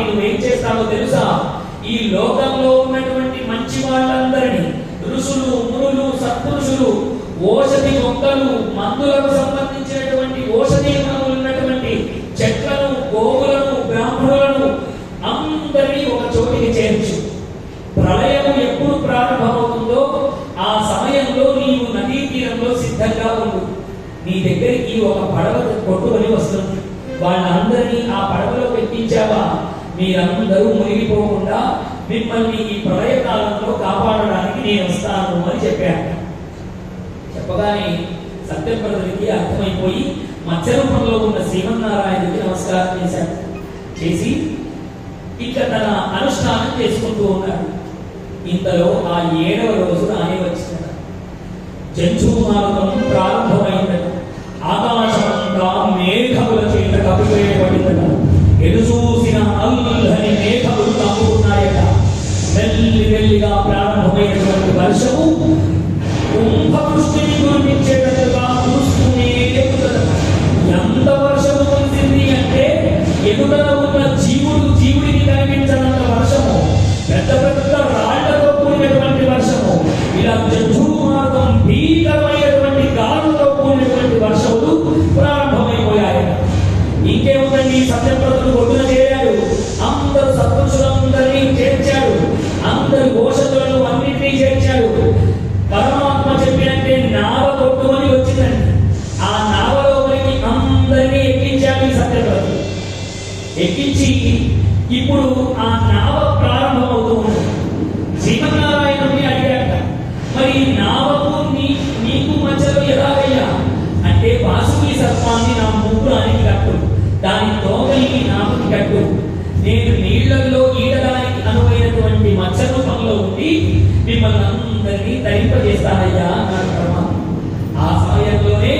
కాబట్టి నువ్వేం చేస్తావో తెలుసా? ఈ లోకంలో ఉన్నటువంటి మంచి వాళ్ళందరినీ ఋషులు మునులు సత్పురుషులు ఓషధి మొక్కలు మందులకు సంబంధించినటువంటి ఓషధి ఉన్నటువంటి చెట్లను గోవులను బ్రాహ్మణులను అందరినీ ఒక చోటికి చేర్చు. ప్రళయం ఎప్పుడు ప్రారంభమవుతుందో ఆ సమయంలో నీవు నదీ తీరంలో సిద్ధంగా ఉండు. నీ దగ్గరికి ఒక పడవ కొట్టుకొని వస్తుంది. వాళ్ళందరినీ ఆ పడవలో పెట్టించావా? మీరందరూ మునిగిపోకుండా మిమ్మల్ని ఈ ప్రళయ కాలంలో కాపాడడానికి నేను వస్తాను అని చెప్పాను చెప్పగానే సత్యప్రదుడికి అర్థమైపోయి మత్స్య రూపంలో ఉన్న శ్రీమన్నారాయణకి నమస్కారం చేశాడు చేసి ఇక తన అనుష్ఠానం చేసుకుంటూ ఉన్నాడు ఇంతలో ఆ ఏడవ రోజు రాని వచ్చిన జంతువు మార్గం ప్రారంభమైంది మెల్లి ప్రారంభమైనటువంటి వర్షము కుంభవృష్టిని కురిపించేటట్టుగా కురుస్తూనే ఎంత వర్షము కురిసింది అంటే ఎదుటన ఉన్న జీవుడు జీవుడికి కనిపించనంత వర్షము. పెద్ద పెద్ద రాళ్ళతో కూడినటువంటి వర్షము. ఇలా జంతు మార్గం భీకరమైనటువంటి గాలుతో కూడినటువంటి వర్షములు ప్రారంభమైపోయాయి. ఇంకేముందండి? సత్యప్రతులు అందరి ఘోషతులను అన్నింటినీ చేర్చాడు. పరమాత్మ చెప్పినట్టే నావ కొట్టుకొని వచ్చిందండి. ఆ నావలోపలికి అందరినీ ఎక్కించాడు ఈ సత్యప్రతులు ఎక్కించి ఇప్పుడు ఆ నావ ప్రారంభమవుతూ ఉంది శ్రీమన్నారాయణుడిని అడిగాట మరి నావకు నీ నీకు మధ్యలో ఎలాగయ్యా అంటే వాసుకి సర్పాన్ని నా ముగ్గురానికి కట్టు. దాని తోకలికి నామకి కట్టు. నేను నీళ్ళలో అనువైనటువంటి రూపంలో ఉండి మిమ్మల్ని అందరినీ తరింపజేస్తానయ్యా అన్నాడు ఆ సమయంలోనే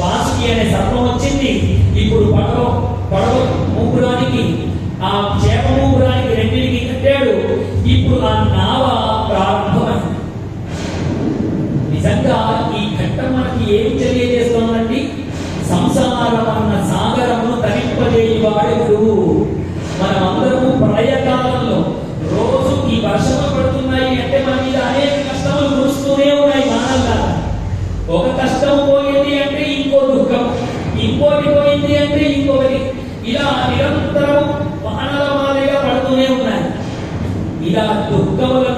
వాసుకి అనే సర్పం వచ్చింది. ఇప్పుడు పడవ పడవ మూపురానికి ఆ చేప మూపురానికి రెండింటికి కట్టాడు. ఇప్పుడు ఆ నావ ప్రారంభమైంది. నిజంగా ఈ ఘట్టం మనకి ఏం తెలియజేస్తోందండి? సంసారం అన్న సాగరమును తరింపజేయవాడెవడు? వర్షము పడుతున్నాయి అంటే మన మీద అనేక కష్టములు కురుస్తూనే ఉన్నాయి మానవులారా ఒక కష్టం పోయింది అంటే ఇంకో దుఃఖం ఇంకోటి పోయింది అంటే ఇంకొకటి. ఇలా నిరంతరం వానల మాదిరిగా పడుతూనే ఉన్నాయి. ఇలా దుఃఖములను